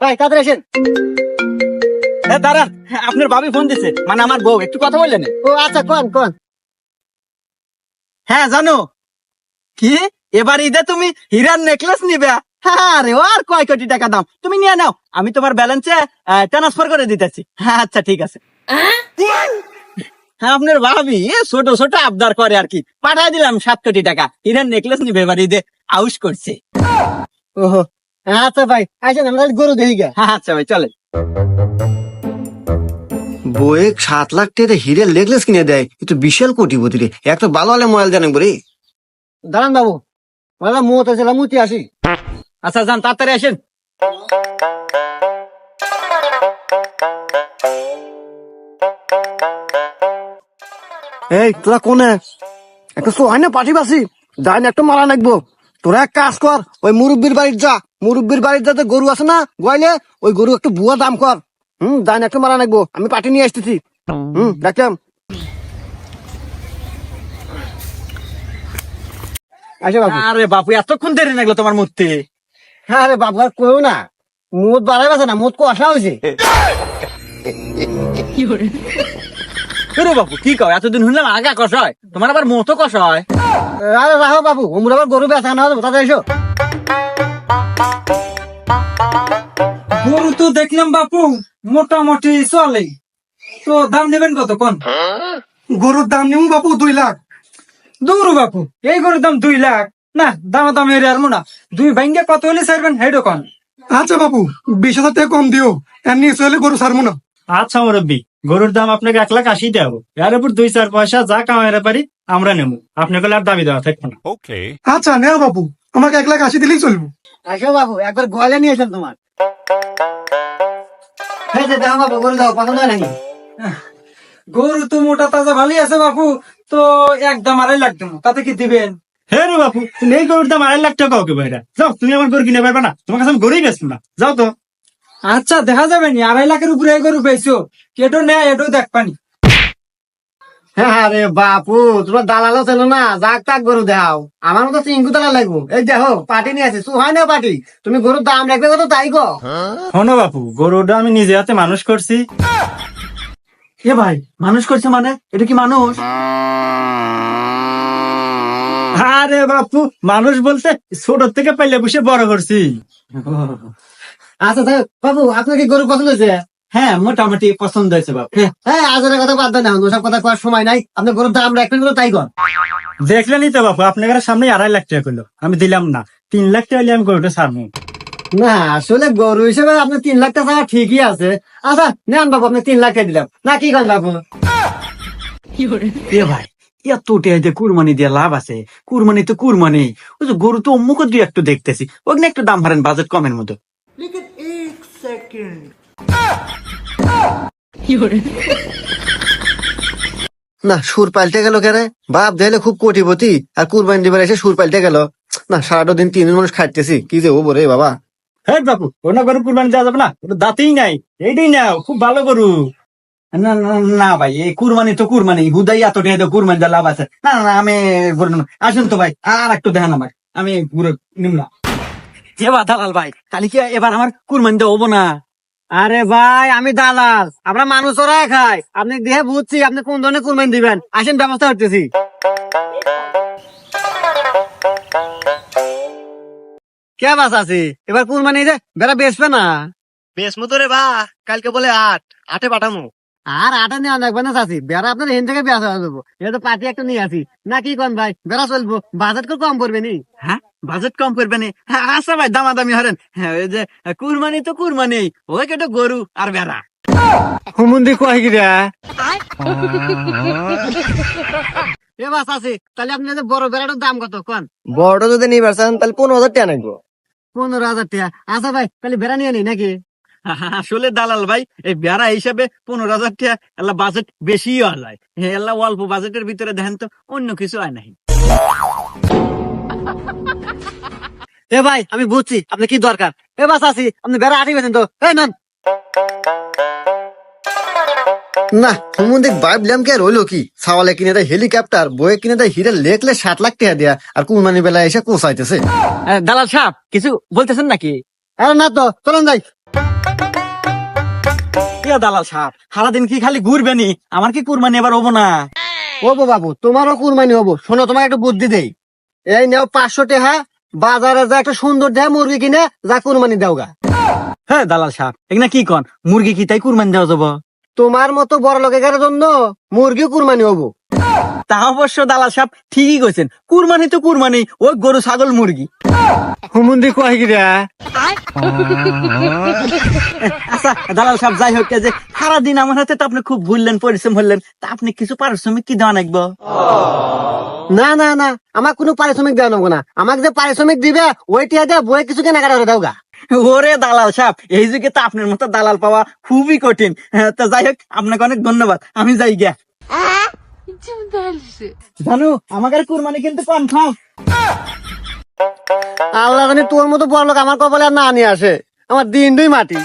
ভাই তাড়াতাড়ি আসেন। হ্যাঁ দাঁড়ান। আপনার ভাবি ফোন দিছে। মানে আমার বউ একটু কথা বললেন? ও আচ্ছা কোন কোন? হ্যাঁ জানো। কি? এবার ঈদে তুমি হীরার নেকলেস নিবে? আরে আর কয় কোটি টাকা দাম? তুমি নিয়ে নাও। আমি তোমার ব্যালেন্সে ট্রান্সফার করে দিতেছি। হ্যাঁ আচ্ছা ঠিক আছে। হ্যাঁ আপনার ভাবি ছোট ছোট আবদার করে আর কি। পাঠাই দিলাম সাত কোটি টাকা। হীরার নেকলেস নিবে এবার ঈদে। আউস করছে। ওহো আচ্ছা ভাই আসেন আমরা গরু দেখি গা হ্যাঁ আচ্ছা ভাই চলে বয়ে সাত লাখ টাকা হিরের নেকলেস কিনে দেয়। কিন্তু বিশাল কোটিপতি রে। একটা ভালো হলে মোবাইল জানেন বলে দাঁড়ান বাবু বললাম মুহূর্তে ছিল মুতি আসি। আচ্ছা যান তাড়াতাড়ি আসেন। এই তোরা কোনে যাই না একটা মারা নাকবো। তোরা এক কাজ কর ওই মুরব্বীর বাড়ির যা। মুরব্বীর বাড়ির যাতে গরু আছে না গোয়াইলে ওই গরু একটু বুয়া দাম কর। হুম যাই না একটা মারা নাকবো আমি পাঠি নিয়ে আসতেছি। হুম বাবু আরে বাপু এতক্ষণ দেরি লাগল তোমার মূর্তি। হ্যাঁ রে বাবু আর কইও না। মুদ বাড়াই আছে না মুদ কষা হয়েছে আরে বাপু কি কও? এতদিন শুনলাম আগা কষ হয় তোমার আবার মতো কষ হয়। আরে রাখো বাবু ওমর আবার গরু বেচা না হবে তাতে এসো গরু তো দেখলাম বাপু মোটামুটি চলে। তো দাম নেবেন কত কোন? গরুর দাম নিমু বাপু দুই লাখ। দূর বাপু এই গরুর দাম দুই লাখ। না দাম দাম এর আর না। দুই ভাঙ্গে কত হলে ছাড়বেন হেডো কোন? আচ্ছা বাপু বিশ হাজার টাকা কম দিও। এর নিয়ে চলে গরু ছাড়বো না। আচ্ছা মুরব্বী গরুর দাম আপনাকে এক লাখ আশি দেবো এর উপর দুই চার পয়সা যা কামাইতে পারি আমরা নেব। আপনাকে আর দাবি দেওয়া থাকব না। আচ্ছা নেও বাপু। আমাকে এক লাখ আশি দিলেই চলবো। আসো বাবু একবার গোয়ালে নিয়ে এসেন তোমার। এই যে দেখো বাবু গরু দাও পছন্দ হয় নাকি? গরু তো মোটা তাজা ভালোই আছে বাপু তো একদম আড়াই লাখ দেবো তাতে কি দিবেন? হ্যাঁ রে বাপু তুমি এই গরুর দাম আড়াই লাখ টাকা ওকে বাইরা যাও তুমি আমার গরু কিনে পারবে না তোমার কাছে আমি গরুই বেচবো না। যাও তো। আচ্ছা দেখা যাবে নি আড়াই লাখের উপরে এই গরু পেয়েছ কেটো নেয় এটো দেখ পানি হ্যাঁ রে বাপু তোমার দালালও ছিল না যাক তাক গরু দাও আমার মতো চিঙ্কু দালাল লাগবো। এই দেখো পাটি নিয়ে আছে সুহাই না পাটি? তুমি গরুর দাম রাখবে কত তাই গো শোনো বাপু গরুটা আমি নিজে হাতে মানুষ করছি। এ ভাই মানুষ করছে মানে? এটা কি মানুষ? আরে বাপু মানুষ বলতে ছোট থেকে পাইলে বসে বড় করছি। আচ্ছা বাবু আপনার কি গরু পছন্দ হয়েছে? হ্যাঁ মোটামুটি পছন্দ হয়েছে বাপু। হ্যাঁ আজরের কথা বাদ দেন ওসব কথা করার সময় নাই। আপনার গরুর দাম রাখবেন তাই কর। দেখলেনই তো বাপু আপনার সামনে আড়াই লাখ টাকা করল আমি দিলাম না তিন লাখ টাকা হলে আমি গরুটা না আসলে গরু হিসেবে আপনার তিন লাখ টাকা ঠিকই আছে। আচ্ছা নেন বাবু আপনি তিন লাখ টাকা দিলাম। না কি করেন বাবু এ ভাই এত টেহাইতে কুরবানি দিয়ে লাভ আছে। কুরবানি তো কুরবানি। ওই যে গরু তো অমুক দুই একটু দেখতেছি। ওখানে একটু দাম হারেন বাজেট কমের মতো। না সুর পাল্টে গেল কেন বাপ দেখলে খুব কোটিপতি আর কুরবানি দিবার এসে সুর পাল্টে গেল। না সারাটা দিন তিন মানুষ খাইতেছি কি যে ও বরে বাবা? হ্যাঁ বাপু ওনা গরু কুরবানি দেওয়া যাবে না? ওটা দাঁতেই নাই এইটাই নাও খুব ভালো গরু। না না না ভাই এই কুরবানি তো কুরবানি হুদাই এত টেহাইতে কুরবানি লাভ আছে। না না আমি আসুন তো ভাই আর একটু দেখান আমাকে আমি পুরো নিম না। এবার দালাল ভাই এবার আমার কুরবানি দেওয়া হব না? আরে ভাই আমি দালাল। আমরা মানুষ ওরাই খাই। আপনি দেখে বুঝছি আপনি কোন ধরনের কুরবানি দিবেন? আসেন ব্যবস্থা করতেছি। কে বাস আছে? এবার কুরবানি যে বেড়া বেচবে না। বেশ মতো রে বা কালকে বলে আট আটে পাঠামো। আর আটা নেওয়া লাগবে না চাষি বেড়া আপনার এখান থেকে বেচা দেবো এটা তো পার্টি একটা নিয়ে আসি। না কি কন ভাই? বেড়া চলবো। বাজেট করে কম করবে নি। হ্যাঁ? বাজেট কম করবে না। হ্যাঁ আচ্ছা ভাই দামাদামি হরেন। হ্যাঁ ওই যে কুরবানি তো কুরবানি ওই কেটে গরু আর বেড়া হুমুন্দি কয় গিরা এ বাস আছে তাহলে আপনি যে বড় বেড়াটার দাম কত কন? বড়টা যদি নিয়ে পারছেন তাহলে পনেরো হাজার টাকা নাকবো পনেরো হাজার টাকা। আচ্ছা ভাই তাহলে বেড়া নিয়ে নি নাকি? আসলে দালাল ভাই এই বেড়া হিসাবে পনেরো হাজার টাকা এলা বাজেট বেশি হয়। এলা অল্প বাজেটের ভিতরে দেখেন তো অন্য কিছু হয় নাই। এ ভাই আমি বুঝছি আপনি কি দরকার? এ বাস আছি আপনি বেড়া আটি গেছেন তো। এই নেন। না ভাবলাম কি আর হইল কি? সাওয়ালে কিনে দেয় হেলিকপ্টার বয়ে কিনে দেয় হিরে লেখলে সাত লাখ টাকা দেয়া আর কুরবানি বেলা এসে কোসাইতেছে দালাল সাহেব কিছু বলতেছেন নাকি? আরে না তো চলেন যাই। দালাল সাহেব সারাদিন কি খালি ঘুরবেনি আমার কি কুরবানি এবার হব না? হব বাবু তোমারও কুরবানি হব। শোনো তোমাকে একটা বুদ্ধি দেই। এই নেও পাঁচশো টাকা বাজারে যা একটা সুন্দর দেহা মুরগি কিনে যা কুরবানি দাও গা হ্যাঁ দালাল সাহেব এখানে কি কন? মুরগি কি তাই কুরবানি দেওয়া যাব? তোমার মতো বড় লোকের জন্য মুরগি কুরবানি হব। তা অবশ্য দালাল সাহেব ঠিকই কইছেন কুরবানি তো কুরবানি ওই গরু ছাগল মুরগি। হুমুন্দি কয় গিরা আচ্ছা দালাল সাহেব যাই হোক যে সারাদিন আমার হাতে তো আপনি খুব ভুললেন পরিশ্রম হলেন তা আপনি কিছু পারিশ্রমিক কি দেওয়া নাকবো না না না আমার কোনো পারিশ্রমিক দেওয়া নেব না। আমাকে যে পারিশ্রমিক দিবে ওইটা দিয়ে বই কিছু কেনাকাটা করে দাওগা? ওরে দালাল সাহেব এই যুগে তো আপনার মতো দালাল পাওয়া খুবই কঠিন। হ্যাঁ, তো যাই হোক আপনাকে অনেক ধন্যবাদ। আমি যাই গিয়া। জানো আমাদের কুরবানি কিন্তু কনফার্ম আল্লাহ তোর মতো বড় লোক আমার কপালে আর না নিয়ে আসে। আমার দিন দুই মাটি।